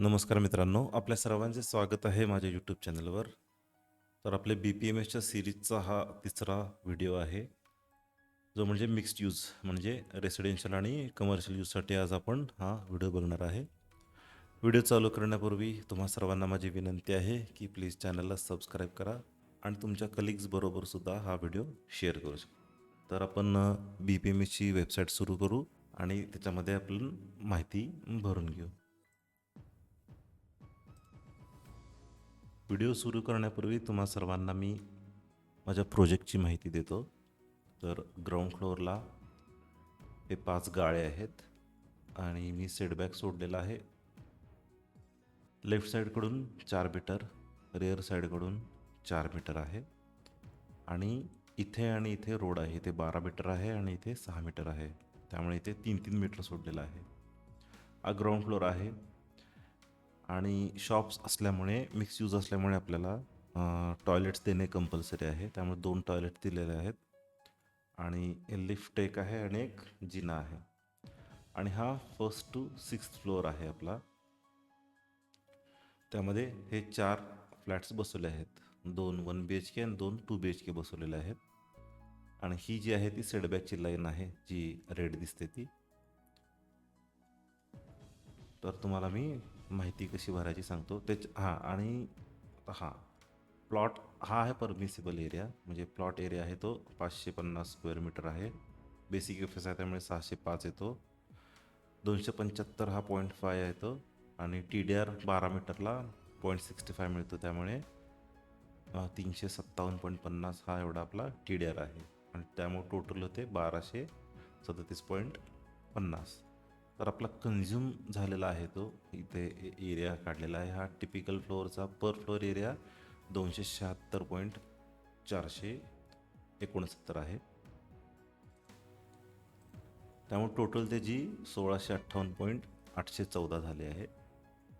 नमस्कार मित्रांनो आपल्या सर्वांचे स्वागत आहे माझ्या यूट्यूब चॅनलवर. तर आपले बी पी एम एसच्या सिरीजचा हा तिसरा व्हिडिओ आहे जो म्हणजे मिक्स्ड यूज म्हणजे रेसिडेन्शियल आणि कमर्शियल यूजसाठी आज आपण हा व्हिडिओ बघणार आहे. व्हिडिओ चालू करण्यापूर्वी तुम्हा सर्वांना माझी विनंती आहे की प्लीज चॅनलला सबस्क्राईब करा आणि तुमच्या कलिग्सबरोबरसुद्धा हा व्हिडिओ शेअर करू शकता. तर आपण बी पी एम एसची वेबसाईट सुरू करू आणि त्याच्यामध्ये आपण माहिती भरून घेऊ. व्हिडिओ सुरू करण्यापूर्वी तुम्हा सर्वांना मी माझ्या प्रोजेक्टची माहिती देतो. तर ग्राउंड फ्लोअरला हे पाच गाळे आहेत आणि मी सेटबॅक सोडलेला आहे. लेफ्ट साईडकडून चार मीटर रेअर साईडकडून चार मीटर आहे. आणि इथे आणि इथे रोड आहे. इथे बारा मीटर आहे आणि इथे सहा मीटर आहे. त्यामुळे इथे तीन तीन मीटर सोडलेलं आहे. हा ग्राउंड फ्लोअर आहे. आणि शॉप्स असल्यामुळे मिक्स यूज असल्यामुळे आपल्याला टॉयलेट्स देणे कंपल्सरी आहे. त्यामुळे दोन टॉयलेट दिलेले आहेत. आणि लिफ्ट एक आहे आणि एक जिना आहे. आणि हा फर्स्ट टू सिक्स फ्लोअर आहे आपला. त्यामध्ये हे चार फ्लॅट्स बसवले आहेत. दोन वन बी एच के आणि दोन टू बी एच के बसवलेले आहेत. आणि ही जी आहे ती सेडबॅकची लाईन आहे जी रेड दिसते ती. तर तुम्हाला मी माहिती कशी भरायची सांगतो. त्याच हां आणि हां प्लॉट हा आहे परमिसिबल एरिया. म्हणजे प्लॉट एरिया आहे तो पाचशे पन्नास स्क्वेअर मीटर आहे. बेसिक एफ एस आहे त्यामुळे सहाशे पाच येतो. दोनशे पंच्याहत्तर हा पॉईंट फाय येतो आणि टी डी आर बारा मीटरला पॉईंट सिक्स्टी फाय मिळतो त्यामुळे तीनशे सत्तावन्न पॉईंट पन्नास हा एवढा आपला टी डी आर आहे. आणि त्यामुळे टोटल होते बाराशे सदतीस पॉईंट पन्नास. तर आपला कन्झ्युम झालेला आहे तो. इथे एरिया काढलेला आहे हा टिपिकल फ्लोअरचा पर फ्लोअर एरिया दोनशे शहात्तर पॉईंट चारशे एकोणसत्तर आहे. त्यामुळे टोटल त्याची सोळाशे अठ्ठावन्न पॉईंट आठशे चौदा झाले आहे.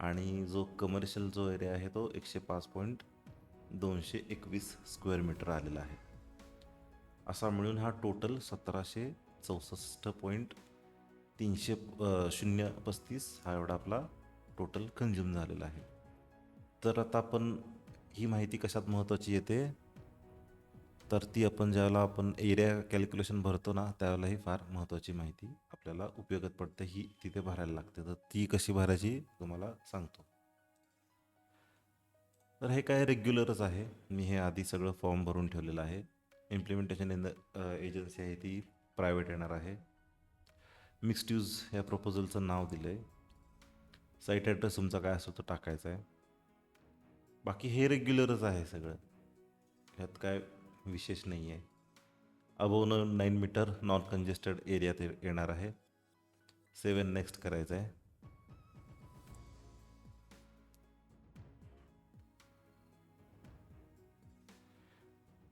आणि जो कमर्शियल जो एरिया आहे तो एकशे पाच पॉईंट दोनशे एकवीस स्क्वेअर मीटर आलेला आहे. असा मिळून हा टोटल सतराशे चौसष्ट पॉईंट तीनशे शून्य पस्तीस हा एवढा आपला टोटल कंझ्युम झालेला आहे. तर आता आपण ही माहिती कशात महत्त्वाची येते? तर ती आपण ज्यावेळेला आपण एरिया कॅल्क्युलेशन भरतो ना त्यावेळेला ही फार महत्त्वाची माहिती आपल्याला उपयोगात पडते ही तिथे भरायला लागते. तर ती कशी भरायची तुम्हाला सांगतो. तर हे काय रेग्युलरच आहे. मी हे आधी सगळं फॉर्म भरून ठेवलेलं आहे. इम्प्लिमेंटेशन इन एजन्सी आहे ती. प्रायव्हेट येणार आहे. मिक्स्ड यूज ह्या प्रपोजलचं नाव दिलं आहे साईट ॲड्रेस तुमचा काय असतो तो टाकायचा आहे. बाकी हे रेग्युलरच आहे सगळं. ह्यात काय विशेष नाही आहे. Above nine metre non congested एरियात येणार आहे. सेवन नेक्स्ट करायचं आहे.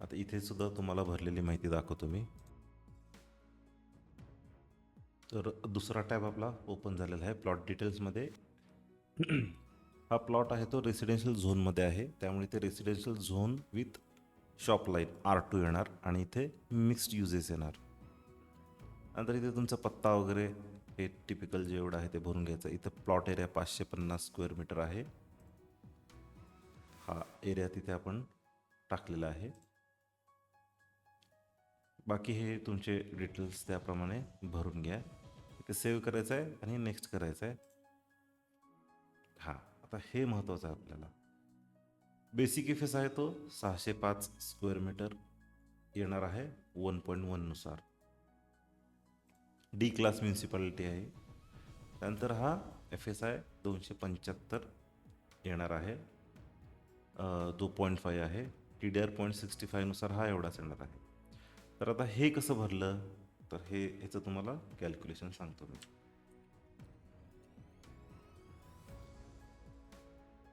आता इथे सुद्धा तुम्हाला भरलेली माहिती दाखवतो मी. तर दुसरा टॅब आपला ओपन झालेला आहे प्लॉट डिटेल्समध्ये. हा प्लॉट आहे तो रेसिडेन्शियल झोनमध्ये आहे. त्यामुळे ते residential zone with shop line R two येणार आणि इथे मिक्स्ड युजेस येणार. नंतर इथे तुमचा पत्ता वगैरे हे टिपिकल जेवढं आहे ते भरून घ्यायचं. इथं प्लॉट एरिया पाचशे पन्नास स्क्वेअर मीटर आहे. हा एरिया तिथे आपण टाकलेला आहे. बाकी हे तुमचे डिटेल्स त्याप्रमाणे भरून घ्या. ते सेव्ह करायचं आहे आणि नेक्स्ट करायचं आहे हां आता हे महत्त्वाचं आहे आपल्याला. बेसिक इफेस आहे तो सहाशे पाच स्क्वेअर मीटर येणार आहे वन पॉईंट वननुसार डी क्लास म्युन्सिपालिटी आहे. त्यानंतर हा एफ एस आय दोनशे पंच्याहत्तर येणार आहे. टू पॉईंट फाय आहे. T D R point sixty फायनुसार हा एवढाच येणार आहे. तर आता हे कसं भरलं? तर हे ह्याचं तुम्हाला कॅल्क्युलेशन सांगतो मी.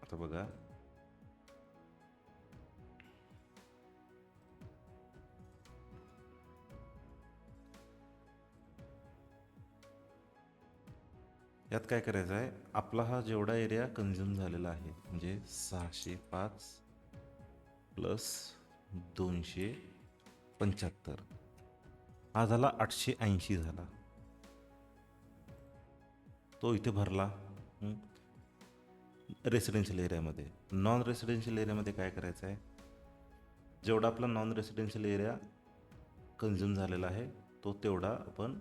आता बघा. यात काय करायचं आहे? आपला हा जेवढा एरिया कन्झ्युम झालेला आहे म्हणजे सहाशे पाच प्लस दोनशे पंच्याहत्तर. हा झाला आठशे ऐंशी झाला. तो इथे भरला रेसिडेन्शियल एरियामध्ये नॉन रेसिडेन्शियल एरियामध्ये काय करायचं आहे? जेवढा आपला नॉन रेसिडेन्शियल एरिया कन्झ्युम झालेला आहे तो तेवढा आपण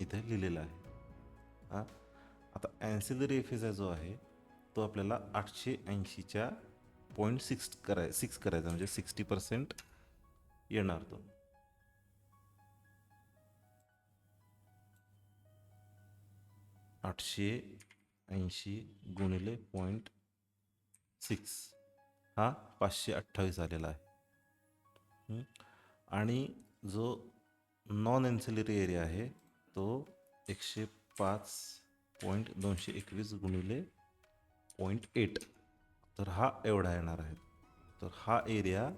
इथे लिहिलेला आहे. हां? आता ॲन्सिलरी एफेजा जो आहे तो आपल्याला आठशे ऐंशीच्या पॉईंट सिक्स कराय सिक्स करायचा म्हणजे सिक्स्टी पर्सेंट येणार तो. आठशे ऐंशी गुणिले पॉईंट सिक्स हा पाचशे अठ्ठावीस आलेला आहे. आणि जो नॉन एन्सिलरी एरिया आहे तो एकशे पाच पॉईंट दोनशे एकवीस गुणिले पॉईंट एट तर हा एवढा येणार आहे. तर हा एरिया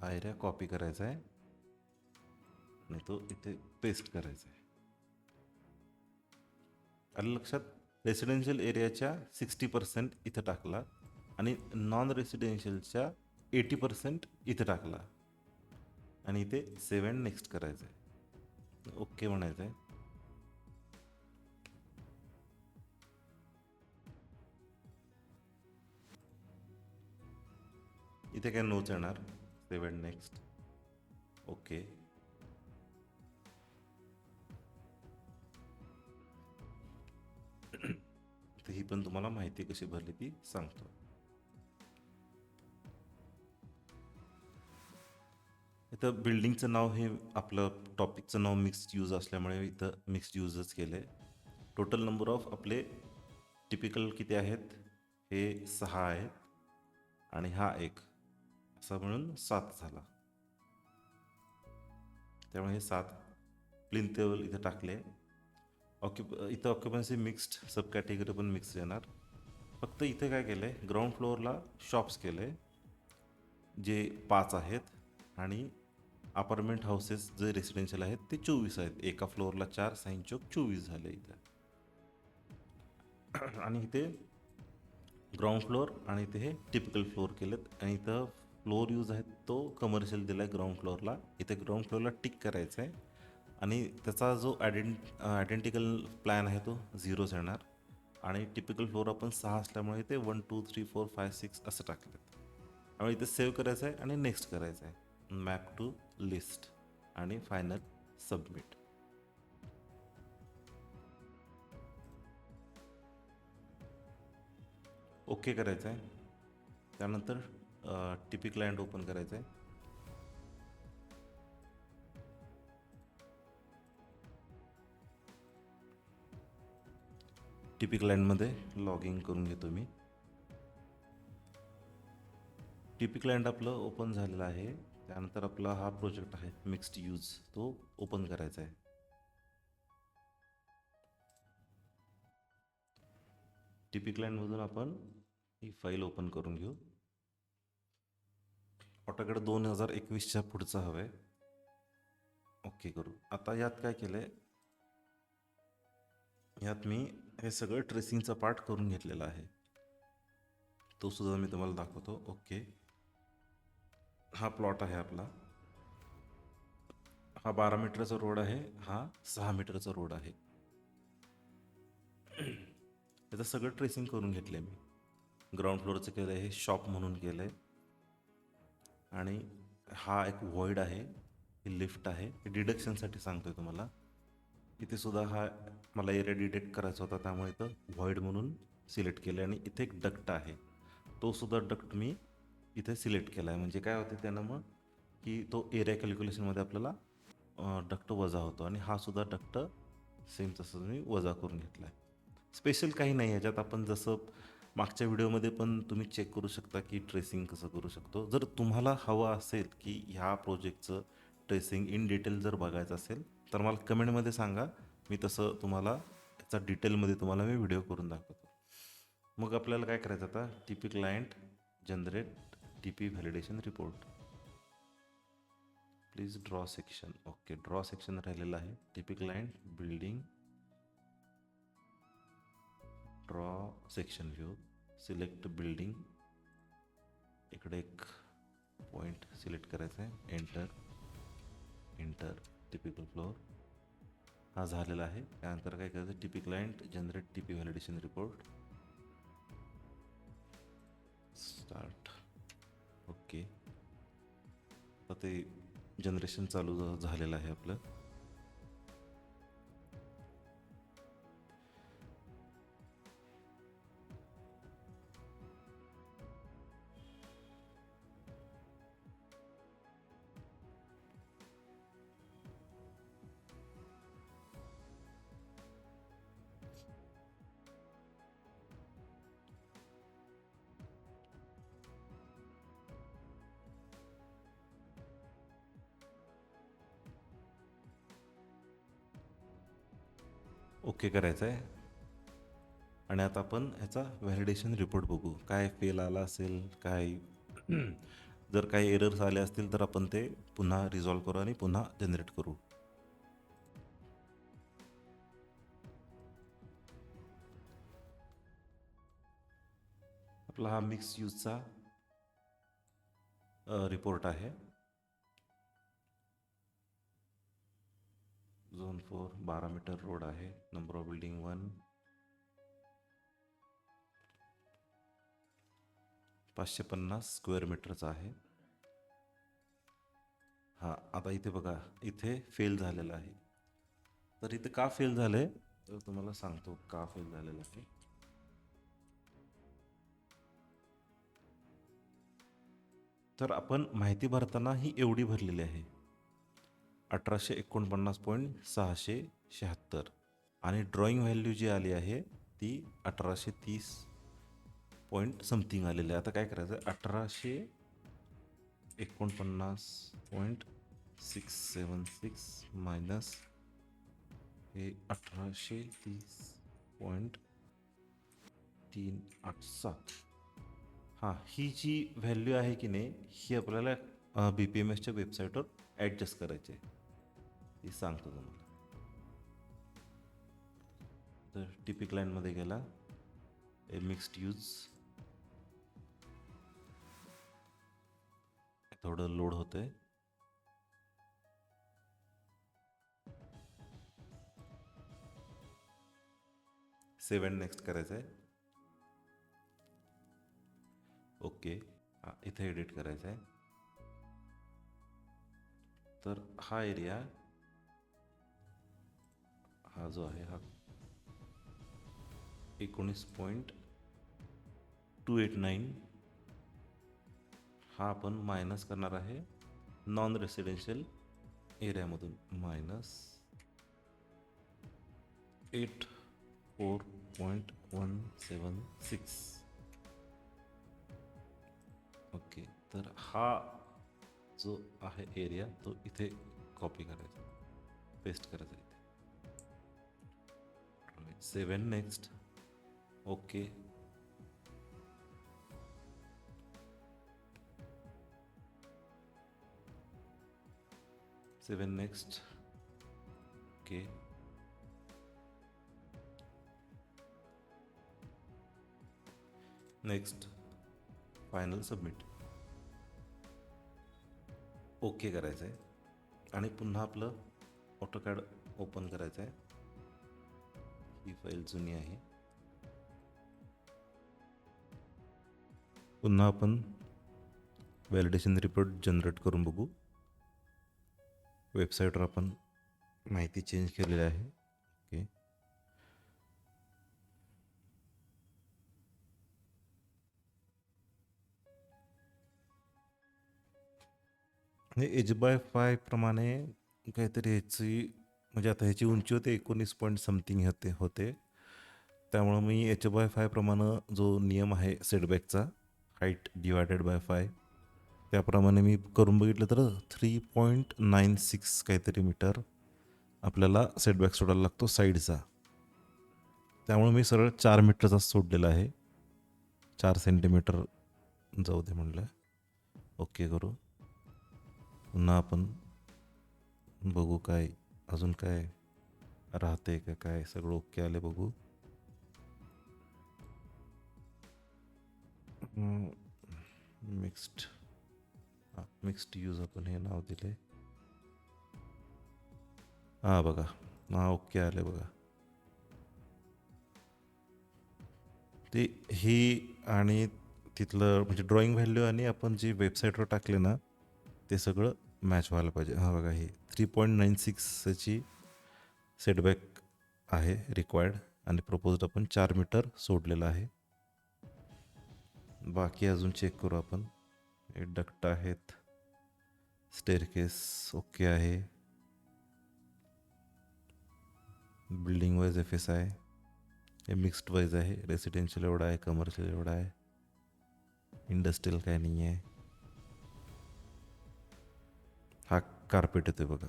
हा एरिया कॉपी करायचा आहे. आणि तो इथे पेस्ट करायचा आहे. आलं लक्षात रेसिडेन्शियल एरियाच्या सिक्स्टी पर्सेंट इथं टाकला आणि नॉन रेसिडेन्शियलच्या एटी पर्सेंट इथं टाकला. आणि इथे सेवन नेक्स्ट करायचं आहे. ओके म्हणायचं आहे. इथे काय नोच येणार? Seven next okay. पण तुम्हाला माहिती कशी भरली ती सांगतो. इथं बिल्डिंगचं नाव हे आपलं टॉपिकचं नाव मिक्स्ड यूज असल्यामुळे इथं मिक्स्ड यूजच केलं आहे टोटल नंबर ऑफ आपले टिपिकल किती आहेत? हे सहा आहेत आणि हा एक. असा म्हणून सात झाला. त्यामुळे हे सात प्लिंथेबल इथं टाकले. ऑक्युप इथं ऑक्युपन्सी मिक्स्ड सब कॅटेगरी पण मिक्स येणार. फक्त इथे काय केलं आहे ग्राउंड फ्लोअरला शॉप्स केले जे पाच आहेत आणि अपार्टमेंट हाऊसेस जे रेसिडेन्शियल आहेत ते चोवीस आहेत. एका फ्लोअरला चार साईन चौक चोवीस झाले इथं. आणि इथे ग्राउंड फ्लोअर आणि इथे हे टिपिकल फ्लोअर केलेत. आणि इथं फ्लोअर यूज आहे तो कमर्शियल दिला आहे ग्राउंड फ्लोअरला इथे ग्राउंड फ्लोअरला टिक करायचं आहे आणि त्याचा जो आयडेंट आयडेंटिकल प्लॅन आहे तो झिरोच येणार. आणि टिपिकल फ्लोर आपण सहा असल्यामुळे ते one two three four five six असं टाकलेत. त्यामुळे इथे सेव्ह करायचं आहे आणि नेक्स्ट करायचं आहे. मॅप टू लिस्ट आणि फायनल सबमिट ओके करायचं आहे. त्यानंतर टिपिक लँड ओपन करायचं आहे. टिपिक लँडमध्ये लॉग इन करून घेतो मी. टिपिक लँड आपलं ओपन झालेलं आहे. त्यानंतर आपला हा प्रोजेक्ट आहे मिक्स्ड यूज. तो ओपन करायचा आहे. टिपिक लँडमधून आपण ही फाईल ओपन करून घेऊ. ऑटोकडे दोन हजार एकवीसच्या पुढचं हवं आहे ओके करू. आता यात काय केलं आहे यात मी हे सगळं ट्रेसिंगचा पार्ट करून घेतलेला आहे. तो सुद्धा मी तुम्हाला दाखवतो. ओके हा प्लॉट आहे आपला. हा बारा मीटरचा रोड आहे. हा सहा मीटरचा रोड आहे. याचं सगळं ट्रेसिंग करून घेतलं आहे मी. ग्राउंड फ्लोअरचं केलं आहे हे शॉप म्हणून केलं आहे आणि हा एक व्हॉइड आहे. ही लिफ्ट आहे. हे डिडक्शनसाठी सांगतोय तुम्हाला. इथे सुद्धा हा मला एरिया डिटेक्ट करायचा होता त्यामुळे इथं व्हॉइड म्हणून सिलेक्ट केलं आणि इथे एक डक्ट आहे. तो सुद्धा डक्ट मी इथे सिलेक्ट केला आहे म्हणजे काय होते त्यानं मग की तो एरिया कॅल्क्युलेशनमध्ये आपल्याला डक्ट वजा होतो आणि हा सुद्धा डक्ट सेम तसं मी वजा करून घेतला आहे स्पेशल काही नाही ह्याच्यात आपण जसं मागच्या व्हिडिओमध्ये पण तुम्ही चेक करू शकता की ट्रेसिंग कसं करू शकतो. जर तुम्हाला हवं असेल की ह्या प्रोजेक्टचं ट्रेसिंग इन डिटेल जर बघायचं असेल तर मला कमेंटमध्ये सांगा. मी तसं तुम्हाला याचा डिटेलमध्ये तुम्हाला मी व्हिडिओ करून दाखवतो. मग आपल्याला काय करायचं आता? T P client generate T P validation report please draw section okay draw section राहिलेलं आहे. T P client building draw section view select building इकडे एक पॉईंट सिलेक्ट करायचा आहे. Enter enter typical floor. हा झालेला आहे. त्यानंतर काय करायचं? T P client generate T P validation report. Start. Okay. आता ते जनरेशन चालू झालेलं आहे आपलं. ओके करायचं आहे. आणि आता आपण ह्याचा व्हॅलिडेशन रिपोर्ट बघू. काय फेल आला असेल काय जर काही एरर्स आले असतील तर आपण ते पुन्हा रिझॉल्व करू आणि पुन्हा जनरेट करू. आपला हा मिक्स यूजचा रिपोर्ट आहे. झोन फोर बारा मीटर रोड आहे नंबर ऑफ बिल्डिंग वन. पाचशे पन्नास स्क्वेअर मीटरचा आहे. हां आता इथे बघा इथे फेल झालेलं आहे. तर इथे का फेल झालंय? तर तुम्हाला सांगतो का फेल झालेलं आहे. तर आपण माहिती भरताना ही एवढी भरलेली आहे. अठराशे एकोणपन्नास पॉईंट सहाशे शहात्तर. आणि ड्रॉईंग व्हॅल्यू जी आली आहे ती अठराशे तीस पॉईंट समथिंग आलेलं आहे. आता काय करायचं? अठराशे एकोणपन्नास point six seven six minus हे अठराशे तीस पॉईंट तीन आठ सात. हां ही जी व्हॅल्यू आहे की नाही ही आपल्याला बी पी एम एसच्या वेबसाईटवर ॲडजस्ट करायची आहे. ती सांगतो तुम्हाला. तर टिपिक लाईनमध्ये गेला. ए मिक्स्ड यूज थोडं लोड होतंय. सेवन नेक्स्ट करायचं आहे ओके इथे एडिट करायचं आहे तर हा एरिया हा जो आहे हा एकोणीस पॉईंट टू एट नाईन हा आपण मायनस करणार आहे non residential एरियामधून minus eight four point one seven six okay तर हा जो आहे एरिया तो इथे कॉपी करायचा पेस्ट करायचा. Seven next. Okay. Seven next. Okay. Next. Final submit. Okay करायचं आहे आणि पुन्हा आपलं ऑटोकॅड ओपन करायचं आहे ही फाईल जुनी आहे पुन्हा आपण व्हॅलिडेशन रिपोर्ट जनरेट करून बघू। वेबसाईटवर आपण माहिती चेंज केलेली आहे. ओके एच बाय फाय प्रमाणे काहीतरी ह्याची म्हणजे आता ह्याची उंची होते एकोणीस पॉईंट समथिंग होते होते. त्यामुळं मी एच बाय फाय प्रमाणे जो नियम आहे सेटबॅकचा हाईट डिवायडेड बाय फाय त्याप्रमाणे मी करून बघितलं तर थ्री पॉईंट नाईन सिक्स काहीतरी मीटर आपल्याला सेटबॅक सोडायला लागतो साईडचा त्यामुळे मी सरळ चार मीटरचा सोडलेला आहे. चार सेंटीमीटर जाऊ दे म्हणलं. ओके करू. पुन्हा आपण बघू काय अजून काय राहते का? काय सगळं ओके आले बघू. मिक्स्ड हां मिक्स्ड यूज आपण हे नाव दिले हां बघा. हा ओके आले बघा. ते ही आणि तिथलं म्हणजे ड्रॉइंग व्हॅल्यू आणि आपण जी वेबसाईटवर टाकले ना ते सगळं मॅच व्हायला पाहिजे. हा बघा हे. थ्री पॉईंट नाईन सिक्सची सेटबॅक आहे रिक्वायर्ड आणि प्रपोज्ड आपण चार मीटर सोडलेलं आहे. बाकी अजून चेक करू आपण. हे डक्ट आहेत. स्टेअरकेस ओके आहे. बिल्डिंग वाईज एफ एस आहे. हे मिक्स्ड वाईज आहे. रेसिडेन्शियल एवढा आहे कमर्शियल एवढा आहे. इंडस्ट्रियल काय नाही आहे हा कार्पेट येते बघा.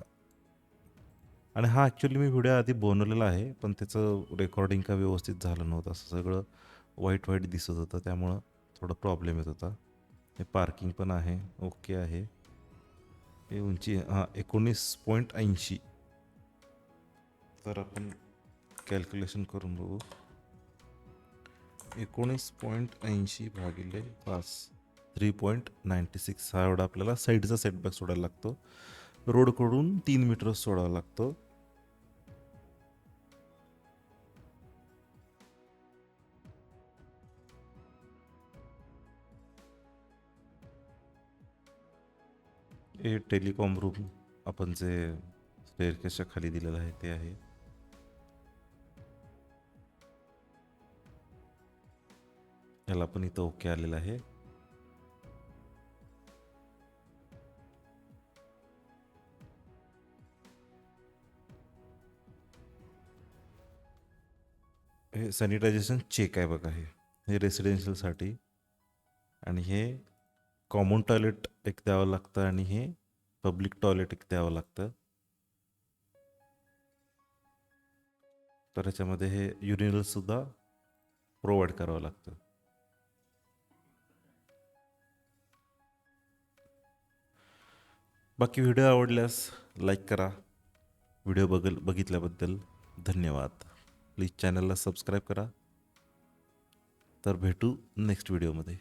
आणि हा ॲक्च्युली मी व्हिडिओ आधी बनवलेला आहे पण त्याचं रेकॉर्डिंग का व्यवस्थित झालं नव्हतं. असं सगळं वाईट वाईट दिसत होतं त्यामुळं थोडं प्रॉब्लेम येत होता. हे पार्किंग पण आहे ओके आहे. हे उंची हां एकोणीस पॉईंट ऐंशी. तर आपण कॅल्क्युलेशन करून बघू. एकोणीस पॉईंट ऐंशी भागिले पाच थ्री पॉईंट नाईंटी सिक्स हा एवढा आपल्याला साईडचा सेटबॅक सोडायला लागतो. रोडकडून तीन मीटर सोडावं लागतं. हे टेलिकॉम रूम आपण जे स्टेअरकेसच्या खाली दिलेलं आहे ते आहे. याला पण इथं ओके आलेलं आहे. सॅनिटायझेशन चेक आहे बघा हे. हे रेसिडेन्शियलसाठी आणि हे कॉमन टॉयलेट एक द्यावं लागतं आणि हे पब्लिक टॉयलेट एक द्यावं लागतं. तर ह्याच्यामध्ये हे युरिनल प्रोव्हाइड करावं लागतं. बाकी व्हिडिओ आवडल्यास लाईक करा. व्हिडिओ बघल बघितल्याबद्दल धन्यवाद. प्लीज चॅनलला सबस्क्राईब करा. तर भेटू नेक्स्ट व्हिडिओमध्ये.